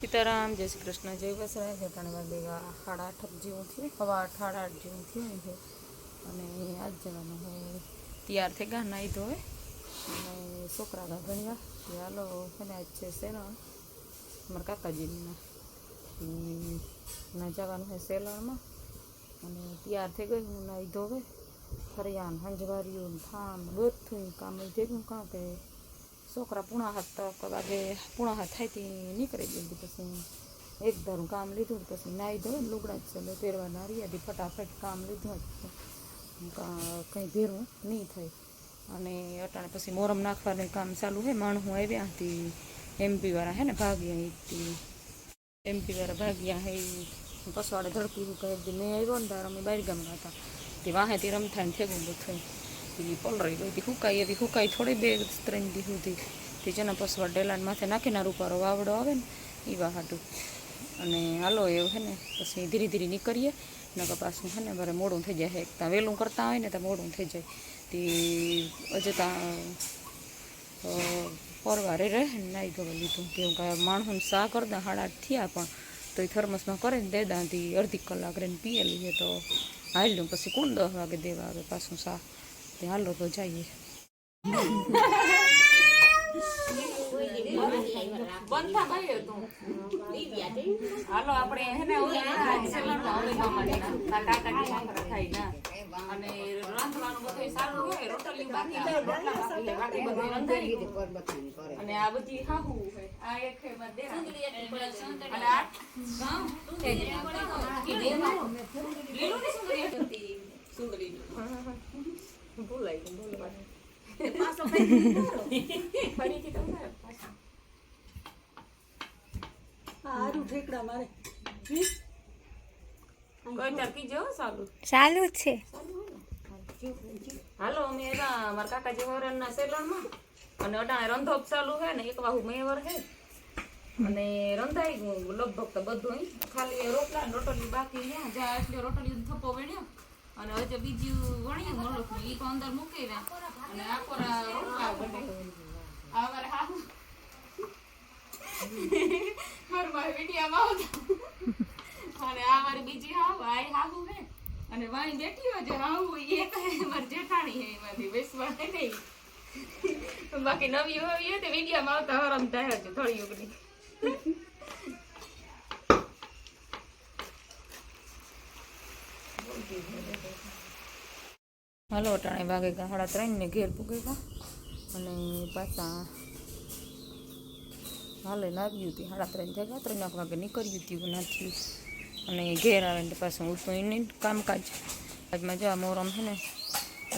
સીતારામ જય શ્રી કૃષ્ણ જય વસરાય જટાણે વાગેગા સાડા આઠ જેવું થયું હવા આઠ સાડા આઠ જેવું થયું છે અને આજ જવાનું હોય તૈયાર થઈ ગયા નાહી ધોવે। અને છોકરા ગા ઘણીવા કે હાલો એને આજ છે સેલણ મારા કાકાજીના. ઈ ના જવાનું હોય સેલણમાં. અને તૈયાર થઈ ગઈ, હું નાહી ધોવે. ફરિયાન હંજવાર્યું થાન, બધું કામ ભેગું કાં કે છોકરા પૂણા હાથ તક વાગે પૂણા હાથ થાય તે નીકળી ગઈ પછી એક ધારું કામ લીધું પછી નાહી ધોઈ લુગડા જ ચલો પહેરવાના રહ્યા ફટાફટ કામ લીધું કંઈ ભેરું નહીં થાય. અને અટાણે પછી મોરમ નાખવાનું કામ ચાલુ હોય માણસું આવ્યા હતી એમપી વાળા હે ને ભાગ્યા હતી એમપી વાળા ભાગ્યા હે. પસવાડે ધડકી કહે મેં આવ્યો ને તાર અમે બહાર ગામ હતા. તે વાહેથી રમતા ને થેગું બધું. એ પલરાઈ ગઈ હતી, હુકાઈ હતી, હુકાઈ થોડી બે ત્રણ દી સુધી. તે જેના પસવા ડેલાન માથે નાખીને રૂપારો વાવડો આવે ને એ વાહાટું અને હાલો એવું હે ને, પછી ધીરે ધીરે નીકળીએ. નકર પાછું હે ને, મારે મોડું થઈ જાય. એક ત્યાં વહેલું કરતા હોય ને ત્યાં મોડું થઈ જાય. તે હજે ત્યાં પરવારે રહે ને, નાઈ ગયો લીધું. કેમ કે માણસોને સા કરતા સાડા આઠ થયા પણ. તો એ થર્મસમાં કરે ને, દે દાંતી અડધી કલાક રહીને પીએ લઈએ તો. હાલ્યું પછી કોણ દસ વાગે દેવા આવે પાછું સા? તે હાલો તો જઈએ. હાલો આપણે હે ને ઓલી સેલરમાં ઓલી ગામમાં ના કાકા કે છોકરા થાય ના. અને રાંધવાનું બધું સારું હોય રોટલી બાકી રોટલા બાકી બાકી બધું રંધાઈ અને આ બધી હાહુ આ એક હે માર અને આ લીલું ને સુંદરી. સુંદરી ભૂલાઈ ગયું ભૂલવાનું. ફરીથી. ઠેકડા મારે ચાલુ છે હાલો અમે એવા મારા કાકાજી હોરનના સેલનમાં અને અટાણે રંધોપ ચાલુ છે ને એક વાહુ મેવર છે અને રંધાઈ ગયું લગભગ તો બધું ખાલી એ રોટલા રોટલી બાકી રહ્યા જ્યાં એટલે રોટલી થપ્પો વણ્યો અને હજુ બીજું વણ્યું મોલક એ તો અંદર મૂકી રહ્યા. અને આખોરા રોટલા બને આ મારે હાહુ. મારું મારે વિડીયામાં આવતા. અને આ મારી બીજી હાવ આ હાહુ હે અને વાણી બેઠી હોય જે હાહુ એ કહે મારી જેઠાણી હે એમાંથી બેસવા હે નહીં. બાકી નવી હોય તો વિડીયામાં આવતા હરમ થાય છે થોડી યુગની. હાલો, અટાણે વાગે ગયા સાડા ત્રણને ઘેર પૂગે ગયા અને પાછા હાલે લાગ્યું હતી સાડા ત્રણ જગ્યા ત્રણ આખ વાગે નીકળ્યું હતું નાખ્યું અને ઘેર આવે ને પાછું ઉઠવું એને કામકાજ. આજમાં જવા મોરમ છે ને,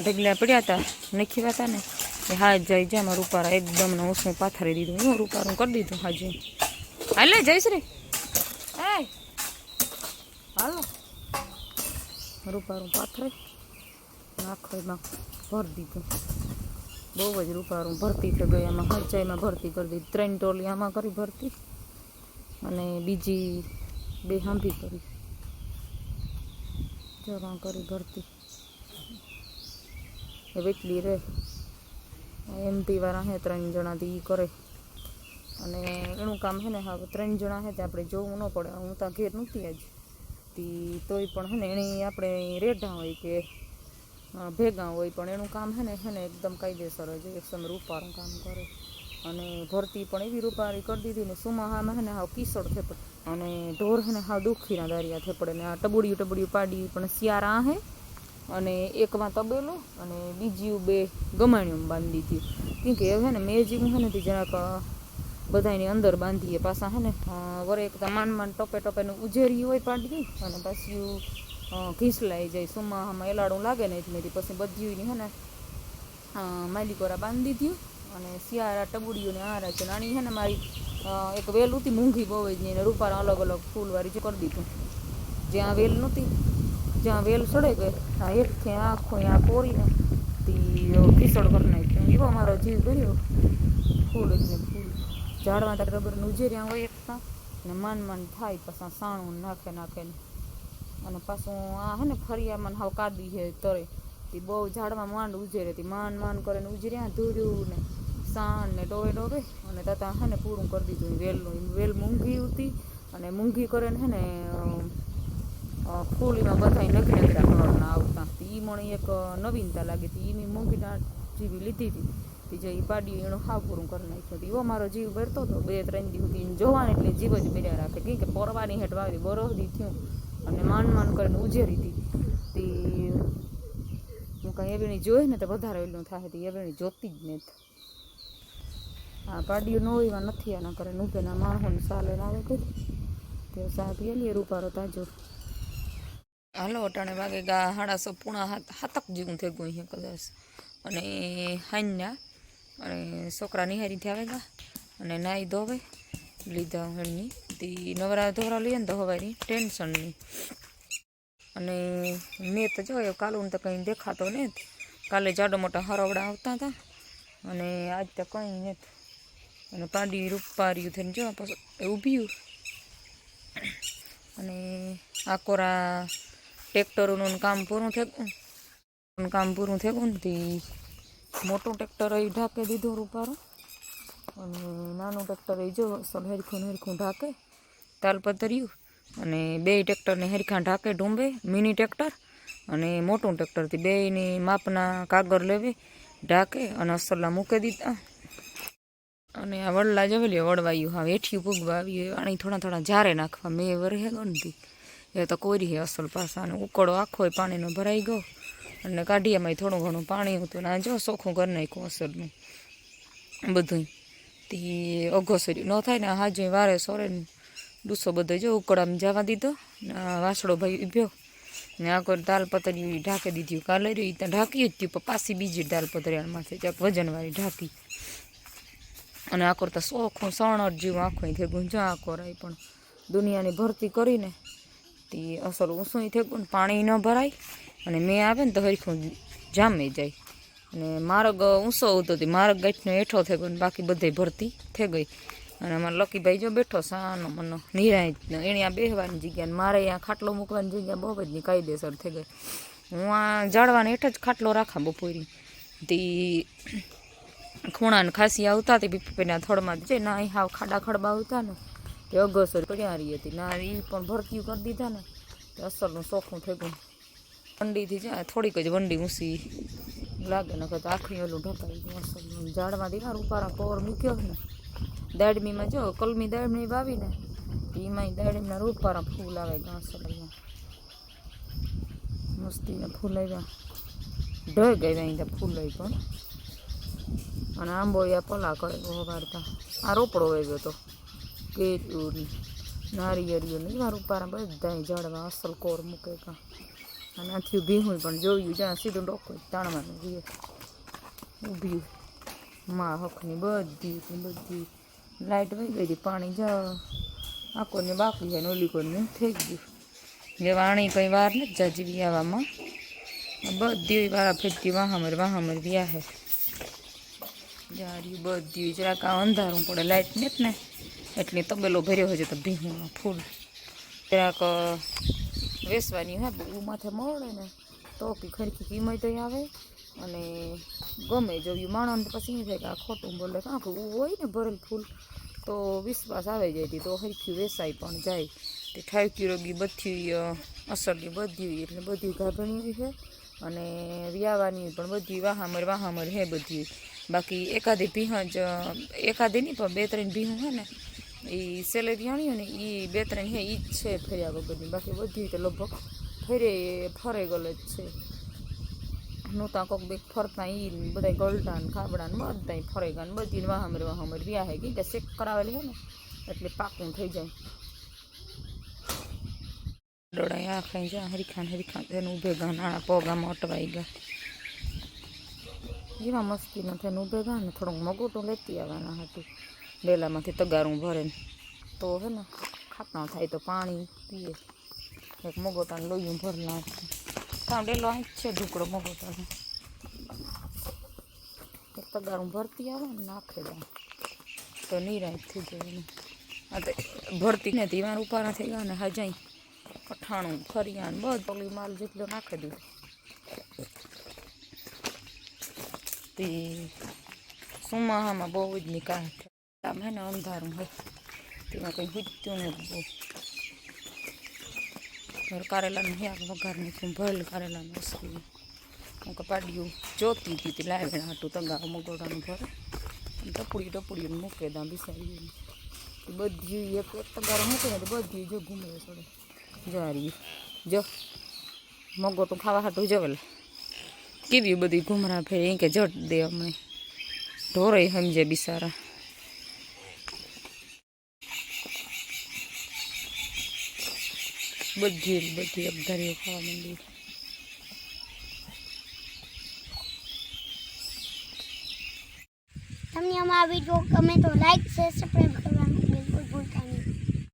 ઢગલા પડ્યા હતા નખીવા હતા ને, એ હાજ જાય મારું રૂપારા એકદમ ને ઓછું પાથરી દીધું. હું રૂપારું કરી દીધું હાજી. હાલે જયશ્રી એ હાલો. રૂપારું પાથરે. નાખો એમાં ભરી દીધું. બહુ જ રૂપારું ભરતી થઈ ગઈ. એમાં હરચાઈમાં ભરતી કરી દીધી. ત્રણ ટોલી આમાં કરી ભરતી અને બીજી બે હાંભી કરી. જરા કરી ભરતી. એ વેચલી રહે. એમપી વાળા હે ત્રણ જણાથી એ કરે. અને એનું કામ છે ને, હા ત્રણ જણા હે તે આપણે જોવું ન પડે. હું ત્યાં ઘેર નહોતી આજ. તી તોય પણ હે ને એની આપણે રેઢા હોય કે ભેગા હોય પણ એનું કામ હે ને હે ને એકદમ કાયદેસર હોય, એકદમ રૂપારું કામ કરે. અને ભરતી પણ એવી રૂપારી કરી દીધી ને સુમાહામાં હે ને હાવ કિસળ થેપડ. અને ઢોર હે ને હાવ દુખીના દારિયા થેપડે. ને આ ટબુડિયું ટબુડિયું પાડી પણ શિયારા હે. અને એકમાં તબેલો અને બીજું બે ગમાણ્યું બાંધી દીધું. કેમ કે હવે ને મેજીમાં હે ને તે જરાક બધાની અંદર બાંધીએ પાછા હે ને વરે એક માન માન ટપે ટપેનું ઉજેરી હોય પાડી અને પાછું ઘીસલાઈ જાય, સુમાહામાં એલાડું લાગે ને એટલે પછી બધીની હે ને માલિકોરા બાંધી દીધું અને શિયાળા ટબુડીઓને આરા છે નાની હે ને મારી એક વેલ હતી મૂંઘી બહુ જ નહીં રૂપારા અલગ અલગ ફૂલવાળી કરી દીધું. જ્યાં વેલ નહોતી, જ્યાં વેલ સડે ગઈ આ એકથી આખો આ કોરીને તે ખીસડ કરી નાખ્યું. એવો મારો જીવ કર્યો ફૂલ એટલે ફૂલ. ઝાડમાં તો રબરનું ઉજેર્યા હોય એકતા ને માન માન થાય પછી સાણું નાખે નાખે ને. અને પાછું આ હે ને ફરિયામાં હાવ કાદી છે તરે. તે બહુ ઝાડમાં માંડ ઉજેરે હતી માંડ માંડ કરે ને ઉજર્યા ધૂર્યું ને સાણ ને ડોવે ડોવે અને તાતા હે ને પૂરું કરી દીધું વેલનું. વેલ મૂંઘી હતી અને મૂંઘી કરે ને હે ને ફૂલીમાં બધા નગરા નગરા કલરના આવતા. એ મને એક નવીનતા લાગી. હતી એની મૂંઘી જીવી લીધી હતી. તે જે ઈ પાડી એનું હાવ પૂરું કરી નાખ્યું. હતું એવો મારો જીવ ભરતો હતો. બે ત્રણ દિવસ જોવાની એટલે જીવ જ બેર્યા રાખે. કે પરવાની હેઠ વાવી બરોહદી થયું. અને માન માન કરીને ઉજેરી હતી તે હું કાંઈ એવીણી જોઈ ને તો વધારે એલું થાય તે એવીણી જોતી જ નથી. આ પાડીઓ ન હોય નથી આના કરે નુભેના માણસોને સાલે આવે કઈ તે સાહેબ એલી રૂપારો તાજો. હાલો, અટાણે વાગે ગા હાડાસો પૂણા હાથ હાથક જેવું થઈ ગયું અહીંયા કદાચ. અને હાન્યા અને છોકરા નિહારીથી આવે ગા અને નાહી ધોવે, લીધા એમની તી, નવરા ધોરા લઈએ ને તો હવારી ટેન્શનની અને મેં તો જોયો કાલું તો કંઈ દેખાતો નથી. કાલે જાડો મોટા હરવડા આવતા હતા અને આજ તો કંઈ નથી. અને પાડી રૂપાર્યું થઈને જો પછી એ ઊભ્યું અને આ કોરા ટ્રેક્ટરોનું કામ પૂરું થયું કામ પૂરું થયું ને તે મોટું ટ્રેક્ટર એ ઢાંકી દીધું રૂપારું. અને નાનું ટ્રેક્ટર એ જો ને હરખું ઢાંકે. તાલપતર્યું અને બે ટ્રેક્ટરને હરખાં ઢાંકે ઢૂંબે મિની ટ્રેક્ટર અને મોટું ટ્રેક્ટરથી બેયની માપના કાગળ લેવે, ઢાંકે અને અસલના મૂકી દીધા. અને આ વડલા જવેલી વડવાયું, હા વેઠિયું પૂગવા આવ્યું આણી થોડા થોડા જારે નાખવા મેં વરહે ગણતી. એ તો કોરી હે અસલ પાસા, અને ઉકળો આખો પાણીનો ભરાઈ ગયો. અને કાઢીયામાં થોડું ઘણું પાણી હતું, ને જો સોખું કરી નાખ્યું અસલનું બધું તે અઘોસર્યું ન થાય ને હાજે વારે સોરે ડૂસો બધો જો ઉકળામાં જવા દીધો. વાસળો ભાઈ ઉભ્યો ને આગળ દાલ પતરી ઢાંકી દીધી. કાલે રહ્યું ત્યાં ઢાંકી જ થયું પાછી બીજી દાલ પતરિયામાંથી ત્યાં વજનવાળી ઢાંકી. અને આકોર તો સોખું સણર જેવું આખું થઈ ગયું જો આ કોરાય પણ દુનિયાની ભરતી કરીને તે અસર ઊંસું થઈ ગયું પાણી ન ભરાય. અને મેં આવે ને તો હરખું જામે જાય. અને માર્ગ ઊંસો હતો તે માર્ગ ગાંઠનો હેઠો થઈ ગયો બાકી બધે ભરતી થઈ ગઈ અને અમારે લકીભાઈ જો બેઠો સાનો મનો નિરાય એણે આ બેહવાની જગ્યા મારે અહીંયા ખાટલો મૂકવાની જગ્યા બહુ જ ની કાયદેસર થઈ ગઈ. હું આ જાળવાને હેઠ જ ખાટલો રાખા બપોરી. તે ખૂણાને ખાંસી આવતા તે પીપીના થડમાં છે ના હાવ ખાડા ખડબા આવતા ને, તે અગસર પડ્યા રહી હતી. ના, એ પણ ભરતીયું કરી દીધા ને, તે અસરનું ચોખ્ખું થઈ ગયું. વંડીથી જાય થોડીક જ વંડી ઊંસી લાગે ને તો આખી ઓલું ઢકાઈ ગયું અસરનું ઝાડમાં દીધા રૂપારા પવર મૂક્યો ને દાડમીમાં જો, કલમી દાડમી વાવીને એમાં દાડમીના રૂપારા ફૂલ આવે ઘાસ મસ્તીના ફૂલ આવ્યા. ઢળ ગયા અહીં ફૂલ આવી પણ. અને આંબોળિયા પલા કરે વાળતા આ રોપડો વાવ્યો હતો કેરીયું નારિયેળીઓ ને મારું રૂપારા બધા ઝાડવા અસલ કોર મૂકે કા અને આથી ભીહું પણ જોયું, જ્યાં સીધું ડોકો તાણવાનું જોઈએ ઊભી માં હકની બધી બધી લાઇટ વહી ગઈ હતી પાણી જ આકોને બાકી છે ને ઓલી કોને થઈ ગયું જે વાણી કંઈ વાર નથી જાજીવી આવવામાં બધી વાળા ફેરતી વાહામર વાહામર વ્યા હે જારી બધી જરાક આ અંધારું પડે લાઇટ ને ને એટલે તબેલો ભર્યો હોય છે તો ભીહું ફૂલ જરાક અ, વેસવાની હોય બહુ માથે મળે ને તો કે ખરખી કિંમત આવે અને ગમે જોયું માણસને પછી એ થાય કે આ ખોટું બોલે કાં કે હોય ને ભરેલ ફૂલ. તો વિશ્વાસ આવી જાય તો હરખી વેસાઈ પણ જાય. તે ઠાવકી રોગી બધી અસરની બધી એટલે બધી ગાભણી છે. અને વ્યાવાની પણ બધી વાહામર વાહામર હે બધી. બાકી એકાદી ભીહ જ એકાદી નહીં પણ બે ત્રણ ભીહું હે ને, એ સેલે વ્યાણી ને એ બે ત્રણ હે એ જ છે ફર્યા વગરની. બાકી બધી તો લગભગ ફરે ફરે ગલ જ છે. નહોતા કોક બે ફરતા ને બધા ગળતા ને ખાબડા ને મરતા ફરે ગયા ને બધી વાહમર વાહમર વ્યા હે કે શેક કરાવેલી હે ને એટલે પાકું થઈ જાય. ડોળા આ ખાઈ જા હરીખાન હરીખાન તેને ઊભે ગયા નાણા પોગામાં અટવાઈ ગયા. જેવા મસ્તી નથી એને ઊભે ગયા ને થોડુંક મગોટું લેતી આવવાના હતું. ડેલામાંથી તગારું ભરે તો હે ને ખાટણા થાય તો પાણી પીએ. એક મગોટાને લોહીયું ભરના નાખે. કાં ડેલો અહીં છે ઢુકડો મગોટાનો એક તગારું ભરતી આવે ને નાખે તો નિરાશ થઈ જાય આ તો ભરતી ને ધીવાર ઉપારા થઈ ગયા ને હજાઈ અઠાણું ફરિયાણ, બધું માલ જેટલો નાખી દીધો તે સુમાહામાં બહુ જ નિકાલ આમ હે ને અંધારું હોય તેમાં કંઈ ગુજતું નથી બહુ ઘર કારેલાનું શાક વઘારની નાખ્યું ભલ કારેલાનું વસ્તુ. હું કપાડ્યું જોતી હતી, તે લાવે હાટું તગાવ મગોડાનું ભરે. ટપડી ટપડી મૂકે દા બિસાડી બધી એક તગારો મૂકે ને બધી જો ઘૂમે છોડે જારી જો મગો તો ખાવા હાટું જવેલ કેવી બધી ઘૂમરા ફેર એ કે જટ દે અમને. ઢોરે સમજે બિસારા. બધી બધી અબધારીઓ ખાવા માંડી તમને અમારા વીડિયો ગમે તો લાઈક શેર સબસ્ક્રાઈબ કરવાનું બિલકુલ